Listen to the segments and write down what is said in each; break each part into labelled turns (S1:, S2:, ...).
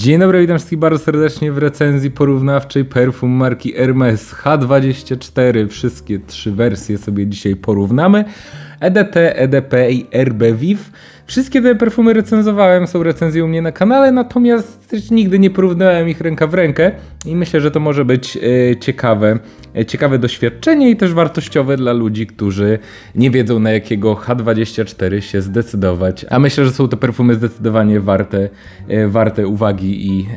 S1: Dzień dobry, witam wszystkich bardzo serdecznie w recenzji porównawczej perfum marki Hermes H24. Wszystkie trzy wersje sobie dzisiaj porównamy. EDT, EDP i RB Viv. Wszystkie te perfumy recenzowałem, są recenzje u mnie na kanale, natomiast też nigdy nie porównałem ich ręka w rękę i myślę, że to może być e, ciekawe, e, ciekawe doświadczenie i też wartościowe dla ludzi, którzy nie wiedzą na jakiego H24 się zdecydować. A myślę, że są to perfumy zdecydowanie warte, e, warte uwagi i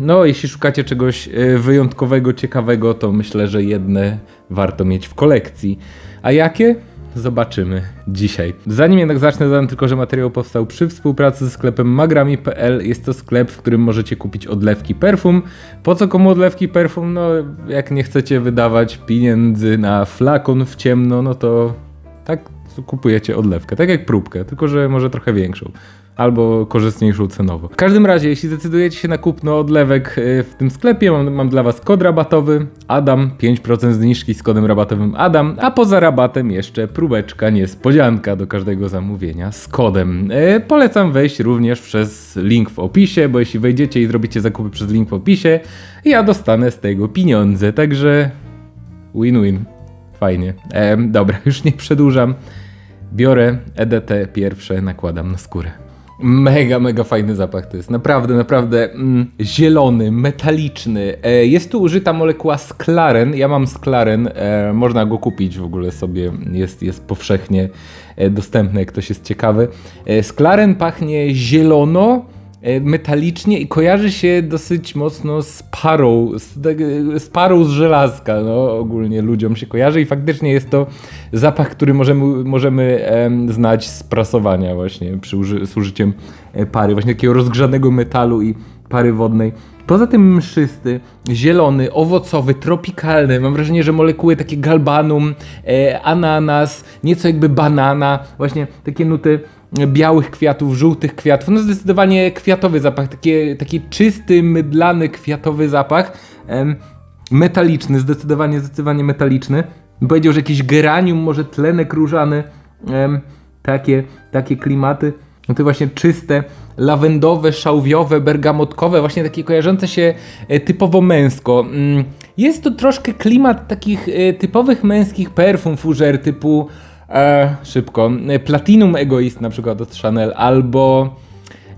S1: no jeśli szukacie czegoś wyjątkowego, ciekawego, to myślę, że jedne warto mieć w kolekcji. A jakie? Zobaczymy dzisiaj. Zanim jednak zacznę, dodam tylko, że materiał powstał przy współpracy ze sklepem magrami.pl. Jest to sklep, w którym możecie kupić odlewki perfum. Po co komu odlewki perfum? No, jak nie chcecie wydawać pieniędzy na flakon w ciemno, no to tak kupujecie odlewkę. Tak jak próbkę, tylko że może trochę większą. Albo korzystniejszą cenowo. W każdym razie, jeśli zdecydujecie się na kupno odlewek y, w tym sklepie, mam, mam dla Was kod rabatowy ADAM, 5% zniżki z kodem rabatowym ADAM, a poza rabatem jeszcze próbeczka niespodzianka do każdego zamówienia z kodem. Y, Polecam wejść również przez link w opisie, bo jeśli wejdziecie i zrobicie zakupy przez link w opisie, ja dostanę z tego pieniądze, także win-win. Fajnie. Em, dobra, już nie przedłużam. Biorę EDT pierwsze, nakładam na skórę. Mega, mega fajny zapach to jest. Naprawdę, naprawdę mm, zielony, metaliczny. E, jest tu użyta molekuła sklaren. Ja mam sklaren, e, można go kupić w ogóle sobie. Jest, jest powszechnie e, dostępny, jak ktoś jest ciekawy. E, sklaren pachnie zielono, metalicznie i kojarzy się dosyć mocno z parą, z, tak, e, z parą z żelazka, no ogólnie ludziom się kojarzy i faktycznie jest to zapach, który możemy, możemy em, znać z prasowania właśnie przy uży, z użyciem e, pary, właśnie takiego rozgrzanego metalu i pary wodnej. Poza tym mszysty, zielony, owocowy, tropikalny. Mam wrażenie, że molekuły takie galbanum, e, ananas, nieco jakby banana, właśnie takie nuty białych kwiatów, żółtych kwiatów. No zdecydowanie kwiatowy zapach, takie, taki czysty, mydlany, kwiatowy zapach. Metaliczny, zdecydowanie, zdecydowanie metaliczny. Powiedział, że jakiś geranium, może tlenek różany, takie, takie klimaty. No to właśnie czyste, lawendowe, szałwiowe, bergamotkowe, właśnie takie kojarzące się e, typowo męsko. Mm, Jest to troszkę klimat takich e, typowych męskich perfum fougère typu e, szybko, Platinum Egoist na przykład od Chanel albo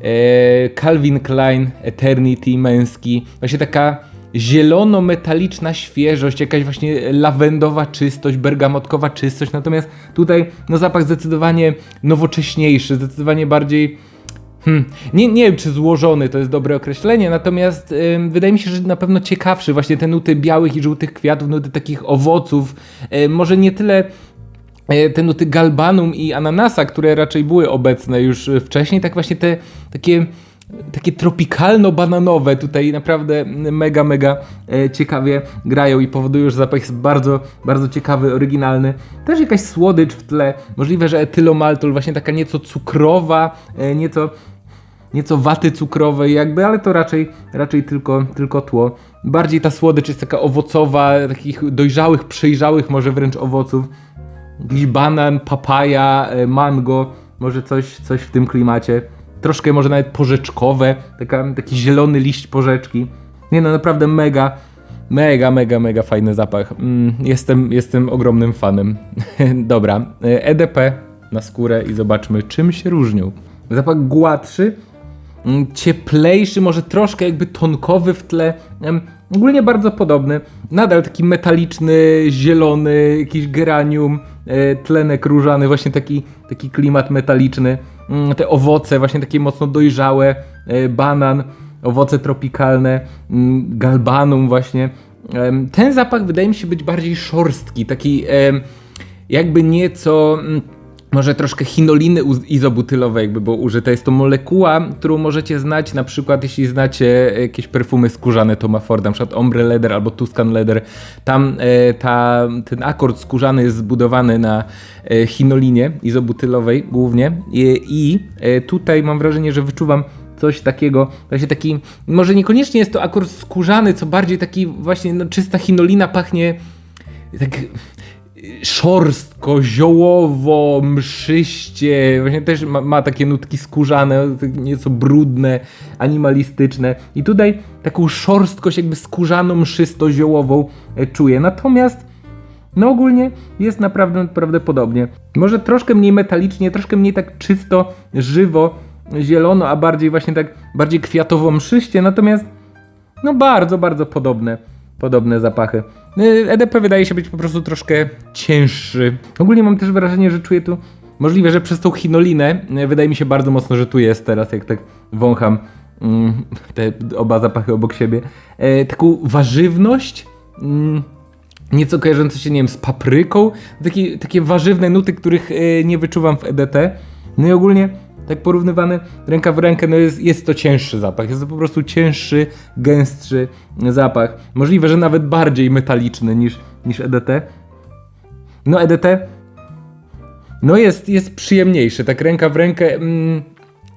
S1: e, Calvin Klein Eternity męski. Właśnie taka zielono-metaliczna świeżość, jakaś właśnie lawendowa czystość, bergamotkowa czystość, natomiast tutaj no zapach zdecydowanie nowocześniejszy, zdecydowanie bardziej Hmm. Nie, nie wiem, czy złożony to jest dobre określenie, natomiast wydaje mi się, że na pewno ciekawszy właśnie te nuty białych i żółtych kwiatów, nuty takich owoców, może nie tyle te nuty galbanum i ananasa, które raczej były obecne już e, wcześniej, tak właśnie te takie takie tropikalno-bananowe tutaj naprawdę mega, mega e, ciekawie grają i powodują, że zapach jest bardzo, bardzo ciekawy, oryginalny. Też jakaś słodycz w tle, możliwe, że etylomaltol, właśnie taka nieco cukrowa, e, nieco nieco waty cukrowej jakby, ale to raczej, raczej tylko, tylko tło. Bardziej ta słodycz jest taka owocowa, takich dojrzałych, przejrzałych może wręcz owoców. Jakiś banan, papaja, e, mango, może coś, coś w tym klimacie. Troszkę może nawet porzeczkowe, taka, taki zielony liść porzeczki. Nie no, naprawdę mega, mega, mega, mega fajny zapach. Mm, jestem, jestem ogromnym fanem. Dobra, e, EDP na skórę i zobaczmy czym się różnią. Zapach gładszy, mm, cieplejszy, może troszkę jakby tonkowy w tle. Ogólnie bardzo podobny. Nadal taki metaliczny, zielony, jakiś geranium, e, tlenek różany, właśnie taki, taki klimat metaliczny. Mm, Te owoce, właśnie takie mocno dojrzałe, e, banan, owoce tropikalne, mm, galbanum właśnie. Ten zapach wydaje mi się być bardziej szorstki, taki jakby nieco... może troszkę chinoliny izobutylowej jakby było użyte. Jest to molekuła, którą możecie znać na przykład jeśli znacie jakieś perfumy skórzane Toma Forda, na przykład Ombre Leather albo Tuscan Leather. Tam e, ta, ten akord skórzany jest zbudowany na e, chinolinie izobutylowej głównie i, i e, tutaj mam wrażenie, że wyczuwam coś takiego, właśnie taki, może niekoniecznie jest to akord skórzany, co bardziej taki właśnie no, czysta chinolina pachnie tak szorstko, ziołowo, mszyście, właśnie też ma, ma, takie nutki skórzane, nieco brudne, animalistyczne i tutaj taką szorstkość jakby skórzaną, mszysto-ziołową e, czuję. Natomiast no ogólnie jest naprawdę, naprawdę podobnie. Może troszkę mniej metalicznie, troszkę mniej tak czysto, żywo, zielono, a bardziej właśnie tak, bardziej kwiatowo mszyście, natomiast no bardzo, bardzo podobne, podobne zapachy. EDP wydaje się być po prostu troszkę cięższy. Ogólnie mam też wrażenie, że czuję tu, możliwe, że przez tą chinolinę, wydaje mi się bardzo mocno, że tu jest teraz, jak tak wącham mm, te oba zapachy obok siebie, e, taką warzywność, mm, nieco kojarzące się, nie wiem, z papryką, takie, takie warzywne nuty, których e, nie wyczuwam w EDT. No i ogólnie tak porównywany ręka w rękę, no jest, jest to cięższy zapach. Jest to po prostu cięższy, gęstszy zapach. Możliwe, że nawet bardziej metaliczny niż, niż EDT. No EDT no jest, jest przyjemniejszy, tak ręka w rękę. Mm,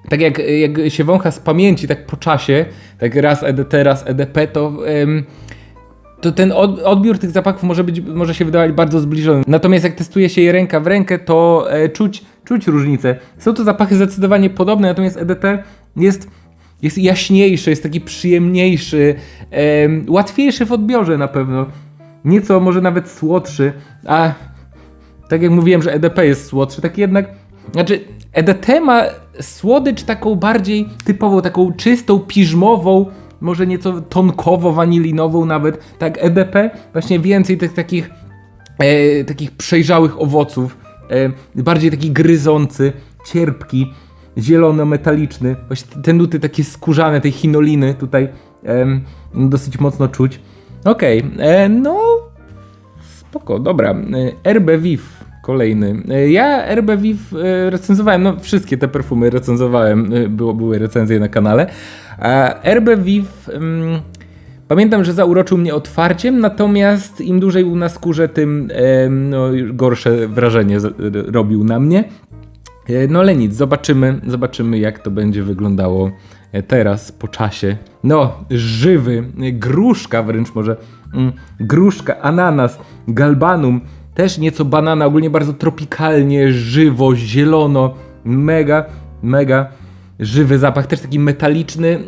S1: tak jak, jak się wącha z pamięci, tak po czasie, tak raz EDT, raz EDP, to to ten odbiór tych zapachów może, być, może się wydawać bardzo zbliżony. Natomiast jak testuje się je ręka w rękę, to e, czuć, czuć różnicę. Są to zapachy zdecydowanie podobne, natomiast EDT jest, jest jaśniejszy, jest taki przyjemniejszy, e, łatwiejszy w odbiorze na pewno. Nieco może nawet słodszy, a tak jak mówiłem, że EDP jest słodszy, tak jednak, znaczy EDT ma słodycz taką bardziej typową, taką czystą, piżmową, może nieco tonkowo-wanilinową nawet, tak EDP, właśnie więcej tych takich, e, takich przejrzałych owoców, bardziej taki gryzący, cierpki, zielono-metaliczny, właśnie te nuty takie skórzane, tej chinoliny tutaj e, dosyć mocno czuć. Okej, okay, e, no spoko, dobra, e, RB Viv kolejny. E, ja RB Viv recenzowałem, no wszystkie te perfumy recenzowałem, było, były recenzje na kanale, RB Viv pamiętam, że zauroczył mnie otwarciem, natomiast im dłużej był na skórze, tym no, gorsze wrażenie robił na mnie. E, no ale nic, zobaczymy, zobaczymy jak to będzie wyglądało e, teraz po czasie. No, żywy, gruszka wręcz może, mm, gruszka, ananas, galbanum, też nieco banana, ogólnie bardzo tropikalnie, żywo, zielono, mega, mega żywy zapach, też taki metaliczny.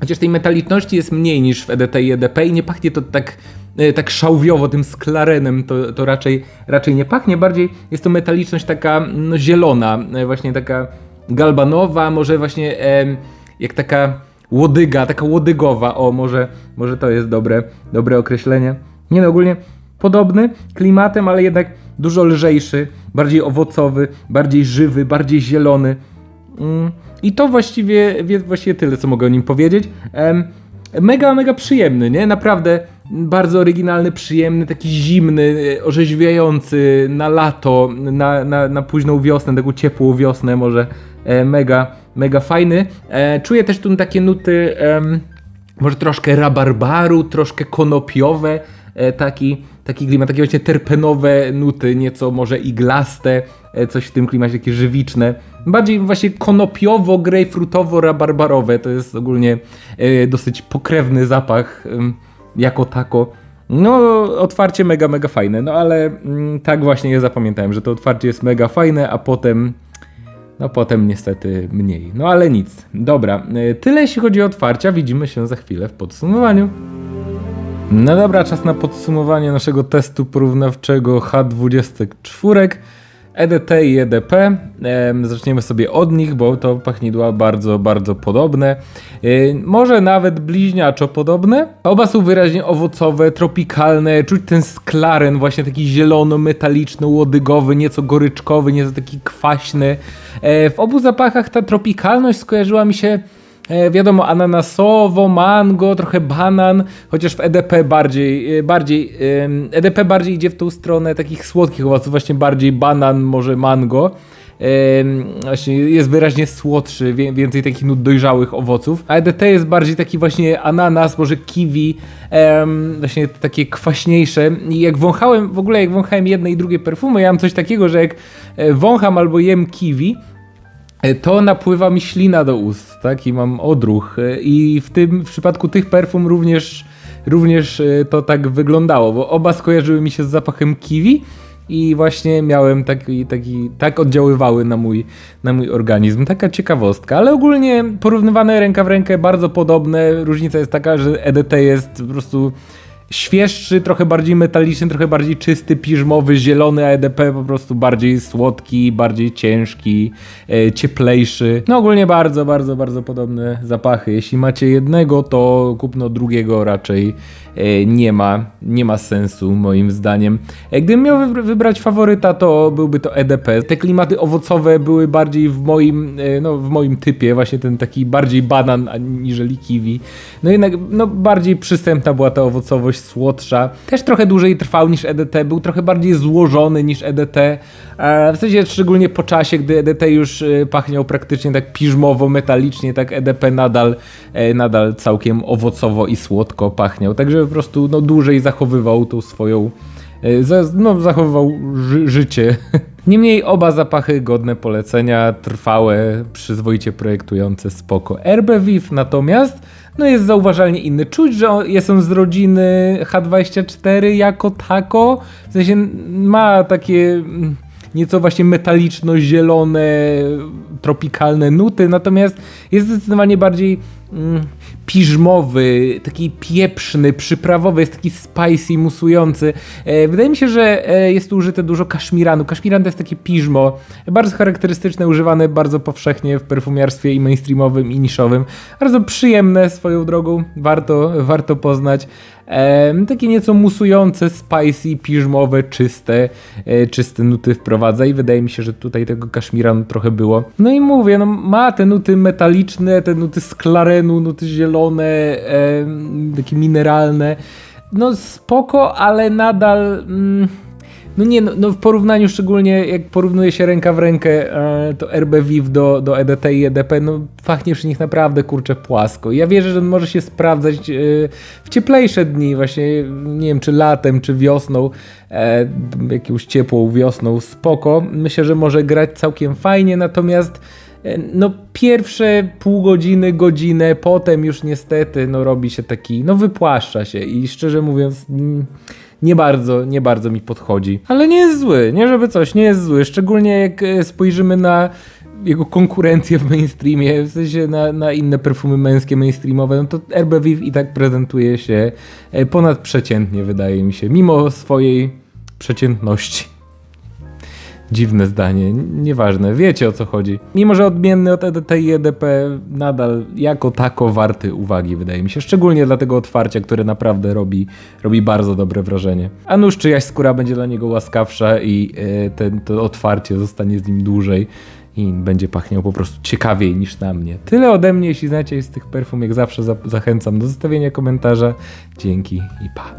S1: Chociaż tej metaliczności jest mniej niż w EDT i EDP i nie pachnie to tak, e, tak szałwiowo, tym sklarenem to, to raczej, raczej nie pachnie. Bardziej jest to metaliczność taka no, zielona, e, właśnie taka galbanowa, może właśnie e, jak taka łodyga, taka łodygowa. O, może, może to jest dobre, dobre określenie. Nie no, ogólnie podobny klimatem, ale jednak dużo lżejszy, bardziej owocowy, bardziej żywy, bardziej zielony. Mm, I to właściwie, właściwie tyle, co mogę o nim powiedzieć. Mega, mega przyjemny, nie? Naprawdę bardzo oryginalny, przyjemny, taki zimny, orzeźwiający na lato, na, na, na późną wiosnę, taką ciepłą wiosnę może. E, mega, mega fajny. E, czuję też tu takie nuty, może troszkę rabarbaru, troszkę konopiowe, e, taki, taki klimat, takie właśnie terpenowe nuty, nieco może iglaste, coś w tym klimacie, takie żywiczne. Bardziej właśnie konopiowo, grejpfrutowo, rabarbarowe. To jest ogólnie e, dosyć pokrewny zapach e, jako tako. No, otwarcie mega, mega fajne, no ale mm, tak właśnie je zapamiętałem, że to otwarcie jest mega fajne, a potem, no potem niestety mniej. No ale nic. Dobra, e, tyle jeśli chodzi o otwarcia, widzimy się za chwilę w podsumowaniu. No dobra, czas na podsumowanie naszego testu porównawczego H24. EDT i EDP. Zaczniemy sobie od nich, bo to pachnidła bardzo, bardzo podobne. E, może nawet bliźniaczo podobne. Oba są wyraźnie owocowe, tropikalne. Czuć ten sklaren, właśnie taki zielono-metaliczny, łodygowy, nieco goryczkowy, nieco taki kwaśny. E, w obu zapachach ta tropikalność skojarzyła mi się wiadomo, ananasowo, mango, trochę banan, chociaż w EDP bardziej, e, bardziej EDP bardziej idzie w tą stronę takich słodkich owoców, właśnie bardziej banan, może mango. Właśnie jest wyraźnie słodszy, więcej takich nut dojrzałych owoców. A EDT jest bardziej taki właśnie ananas, może kiwi, właśnie takie kwaśniejsze. I jak wąchałem, w ogóle jak wąchałem jedne i drugie perfumy, ja mam coś takiego, że jak e, wącham albo jem kiwi, E, to napływa mi ślina do ust, tak? I mam odruch. E, I w tym w przypadku tych perfum również również e, to tak wyglądało, bo oba skojarzyły mi się z zapachem kiwi i właśnie miałem taki, taki tak oddziaływały na mój, na mój organizm. Taka ciekawostka, ale ogólnie porównywane ręka w rękę bardzo podobne. Różnica jest taka, że EDT jest po prostu świeższy, trochę bardziej metaliczny, trochę bardziej czysty, piżmowy, zielony, a EDP po prostu bardziej słodki, bardziej ciężki, e, cieplejszy. No ogólnie bardzo, bardzo, bardzo podobne zapachy. Jeśli macie jednego, to kupno drugiego raczej e, nie ma, nie ma sensu moim zdaniem. E, gdybym miał wybr- wybrać faworyta, to byłby to EDP. Te klimaty owocowe były bardziej w moim, e, no, w moim typie, właśnie ten taki bardziej banan aniżeli kiwi. No jednak no, bardziej przystępna była ta owocowość, słodsza. Też trochę dłużej trwał niż EDT, był trochę bardziej złożony niż EDT. E, W sensie szczególnie po czasie, gdy EDT już e, pachniał praktycznie tak piżmowo, metalicznie, tak EDP nadal, e, nadal całkiem owocowo i słodko pachniał. Także po prostu no, dłużej zachowywał tą swoją za- no, zachowywał ży życie. Niemniej oba zapachy godne polecenia, trwałe, przyzwoicie projektujące, spoko. RBVIF natomiast no jest zauważalnie inny. Czuć, że jest on z rodziny H24 jako tako, w sensie ma takie mm, nieco właśnie metaliczno-zielone, tropikalne nuty, natomiast jest zdecydowanie bardziej mm, piżmowy, taki pieprzny, przyprawowy, jest taki spicy, musujący. E, wydaje mi się, że e, jest tu użyte dużo kaszmiranu. Kaszmiran to jest takie piżmo, bardzo charakterystyczne, używane bardzo powszechnie w perfumiarstwie i mainstreamowym i niszowym. Bardzo przyjemne swoją drogą, warto, warto poznać. E, takie nieco musujące, spicy, piżmowe, czyste, e, czyste nuty wprowadza i wydaje mi się, że tutaj tego kaszmiranu trochę było. No i mówię, no ma te nuty metaliczne, te nuty z klarenu, nuty zielone, e, takie mineralne. No spoko, ale nadal... Mm, no nie, no, no w porównaniu szczególnie jak porównuje się ręka w rękę e, to RB Viv do, do EDT i EDP, no pachnie przy nich naprawdę kurczę płasko. Ja wierzę, że może się sprawdzać e, w cieplejsze dni, właśnie nie wiem czy latem, czy wiosną, e, jakąś ciepłą wiosną, spoko. Myślę, że może grać całkiem fajnie, natomiast e, no pierwsze pół godziny, godzinę, potem już niestety no robi się taki, no wypłaszcza się i szczerze mówiąc mm, nie bardzo, nie bardzo mi podchodzi. Ale nie jest zły, nie żeby coś, nie jest zły. Szczególnie jak e, spojrzymy na jego konkurencję w mainstreamie, w sensie na, na inne perfumy męskie mainstreamowe, no to RB Viv i tak prezentuje się e, ponadprzeciętnie, wydaje mi się, mimo swojej przeciętności. Dziwne zdanie, nieważne, wiecie o co chodzi. Mimo, że odmienny od EDT i EDP, nadal jako tako warty uwagi, wydaje mi się. Szczególnie dla tego otwarcia, które naprawdę robi, robi bardzo dobre wrażenie. A nuż czyjaś skóra będzie dla niego łaskawsza i e, ten, to otwarcie zostanie z nim dłużej i będzie pachniał po prostu ciekawiej niż na mnie. Tyle ode mnie, jeśli znacie z tych perfum, jak zawsze za zachęcam do zostawienia komentarza. Dzięki i pa.